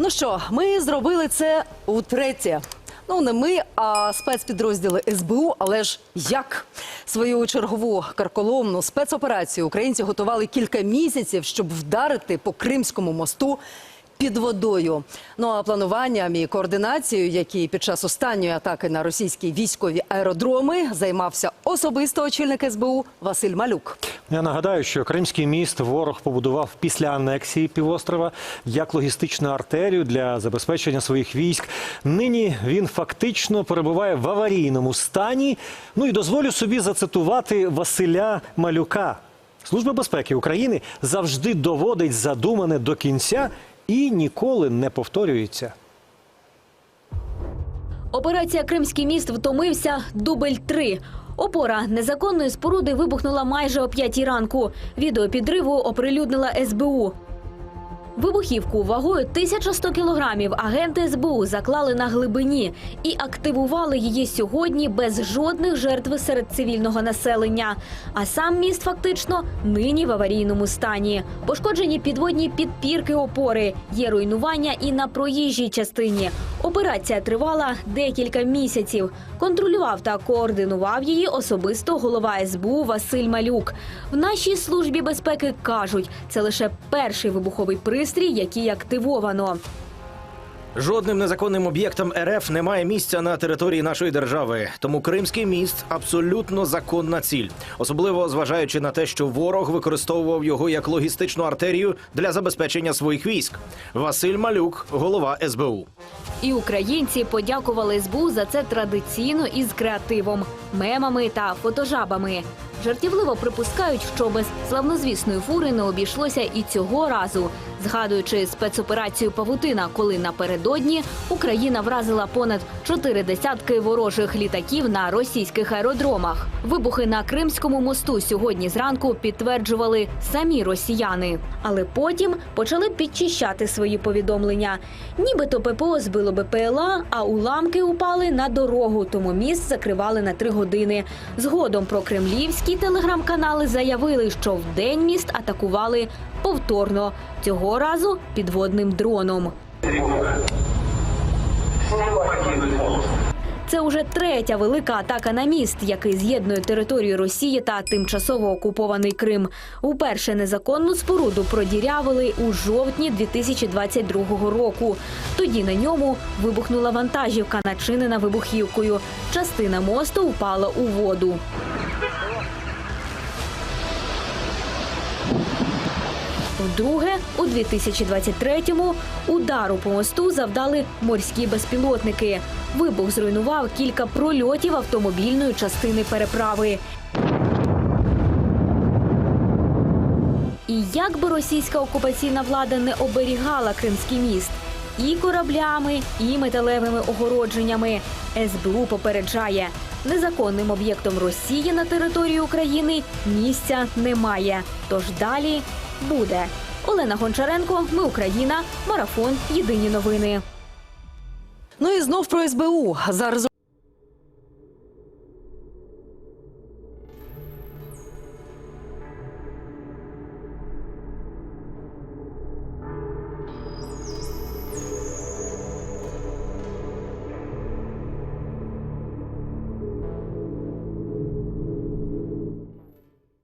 Ну що, ми зробили це утретє. Ну, не ми, а спецпідрозділи СБУ, але ж як? Свою чергову карколомну спецоперацію українці готували кілька місяців, щоб вдарити по Кримському мосту під водою. Ну а плануванням і координацією, які під час останньої атаки на російські військові аеродроми займався особисто очільник СБУ Василь Малюк. Я нагадаю, що Кримський міст ворог побудував після анексії півострова як логістичну артерію для забезпечення своїх військ. Нині він фактично перебуває в аварійному стані. Ну і дозволю собі зацитувати Василя Малюка. Служба безпеки України завжди доводить задумане до кінця і ніколи не повторюється. Операція Кримський міст втомився дубль 3 Опора незаконної споруди вибухнула майже о п'ятій ранку. Відео підриву оприлюднила СБУ. Вибухівку вагою 1100 кілограмів агенти СБУ заклали на глибині і активували її сьогодні без жодних жертв серед цивільного населення. А сам міст фактично нині в аварійному стані. Пошкоджені підводні підпірки опори. Є руйнування і на проїжджій частині. Операція тривала декілька місяців. Контролював та координував її особисто голова СБУ Василь Малюк. В нашій службі безпеки кажуть, це лише перший вибуховий пристрій, який активовано. Жодним незаконним об'єктам РФ немає місця на території нашої держави. Тому Кримський міст абсолютно законна ціль, особливо зважаючи на те, що ворог використовував його як логістичну артерію для забезпечення своїх військ. Василь Малюк, голова СБУ. І українці подякували СБУ за це традиційно із креативом, мемами та фотожабами. Жартівливо припускають, що без славнозвісної фури не обійшлося і цього разу, згадуючи спецоперацію Павутина, коли напередодні Україна вразила понад чотири десятки ворожих літаків на російських аеродромах. Вибухи на Кримському мосту сьогодні зранку підтверджували самі росіяни, але потім почали підчищати свої повідомлення. Нібито ППО збило БПЛА, а уламки упали на дорогу, тому міст закривали на три години. Згодом про кремлівські телеграм-канали заявили, що в день міст атакували повторно цього разу підводним дроном. Це уже третя велика атака на міст, який з'єднує територію Росії та тимчасово окупований Крим. Уперше незаконну споруду продірявили у жовтні 2022 року. Тоді на ньому вибухнула вантажівка, начинена вибухівкою. Частина мосту впала у воду. Вдруге, у 2023-му удару по мосту завдали морські безпілотники. Вибух зруйнував кілька прольотів автомобільної частини переправи. І як би російська окупаційна влада не оберігала Кримський міст і кораблями, і металевими огородженнями, СБУ попереджає, незаконним об'єктом Росії на території України місця немає. Тож далі буде. Олена Гончаренко, ми Україна, марафон. Єдині новини. Ну і знов про СБУ. За результатами